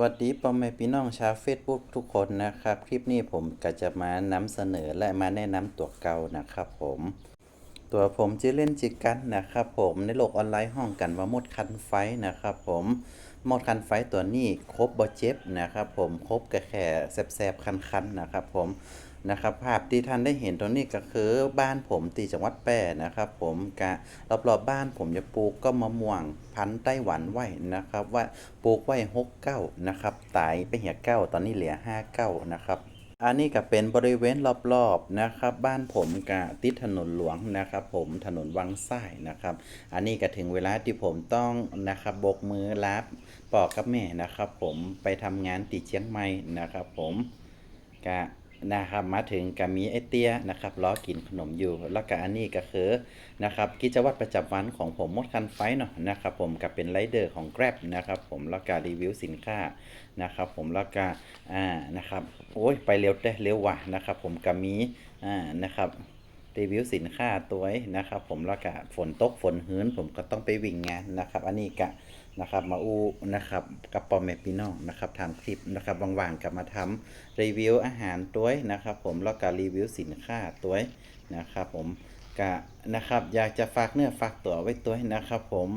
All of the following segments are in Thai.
วัสดีพ่อแม่พี่น้องชาวเฟซบุ๊กทุกคนนะครับ คลิปนี้ผมก็จะมานำเสนอและมาแนะนำตัวเก่านะครับผม ตัวผมชื่อเล่นจิกันนะครับผมในโลกออนไลน์ห้องกันว่ามดคันไฟนะครับผมมดคันไฟตัวนี้ครบบ่เจ็บนะครับผมครบก็แค่แสบๆคันๆนะครับผมนะครับภาพที่ท่านได้เห็นตรงนี้ก็คือบ้านผมที่จังหวัดแพร่นะครับผมกะรอบๆบบ้านผมจะปลูกก็มะม่วงพันธุ์ไต้หวันไว้นะครับว่าปลูกไว้หกเก้านะครับตายไปเหียเก้าตอนนี้เหลือห้าเก้านะครับ อันนี้ก็เป็นบริเวณรอบๆนะครับ บ้านผมกะติดถนนหลวงนะครับ ผมถนนวังส้ายนะครับ อันนี้ก็ถึงเวลาที่ผมต้องนะครับบกมือรับปอกกับแม่นะครับ ผมไปทำงานติเชียงใหม่นะครับ ผมกะ นะครับมาถึงก็มีไอเตี้ยนะครับล้อกินขนมอยู่ แล้วก็อันนี้ก็คือนะครับกิจวัตรประจำวันของผมมดคันไฟเนาะนะครับผมกับเป็นไรเดอร์ของ Grab นะครับผมแล้วก็รีวิวสินค้านะครับผมแล้วก็อ่านะครับโอ้ยไปเร็วได้เร็วว่ะนะครับผมก็มีอ่านะครับ รีวิวสินค้าตัวนะครับ ผมแล้วก็ฝนตกฝนหื้นผมก็ต้องไปวิ่งงานนะครับ อันนี้กะนะครับมาอูนะครับกับปอมแม่พี่น้องนะครับทำคลิปนะครับว่างๆกลับมาทำรีวิวอาหารตัวนะครับ ผมแล้วก็รีวิวสินค้าตัวนะครับผมกะนะครับอยากจะฝากเนื้อฝากตัวไว้ตัวนะครับ ผม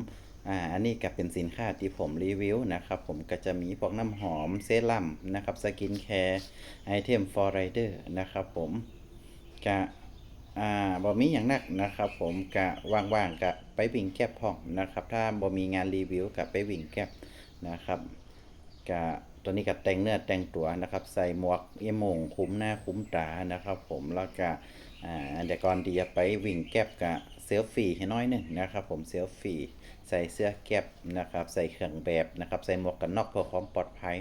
อ่าอันนี้ก็เป็นสินค้าที่ผมรีวิวนะครับ ผมก็จะมีพวกน้ำหอมเซรั่มนะครับสกินแคร์ไอเทมฟอร์ไรเดอร์นะครับผมกะ บ่มีอย่างนักนะครับ ผมกะว่างๆกะไปวิ่งแก็บห้องนะครับ ถ้าบ่มีงานรีวิวกะไปวิ่งแก็บนะครับกะตัวนี้ก็แต่งเนื้อแต่งตัวนะครับ ใส่หมวกเอี่ยมงคุ้มหน้าคุ้มตานะครับ ผมแล้วก็อ่าเดี๋ยวก่อนที่จะไปวิ่งแก็บกะเซลฟี่ให้น้อยหนึ่งนะครับ ผมเซลฟี่ใส่เสื้อแก็บนะครับ ใส่เครื่องแบบนะครับ ใส่หมวกกันน็อกเพื่อความปลอดภัย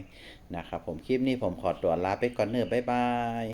นะครับ ผมคลิปนี้ผมขอตัวลาไปก่อนเนอะบ๊ายบาย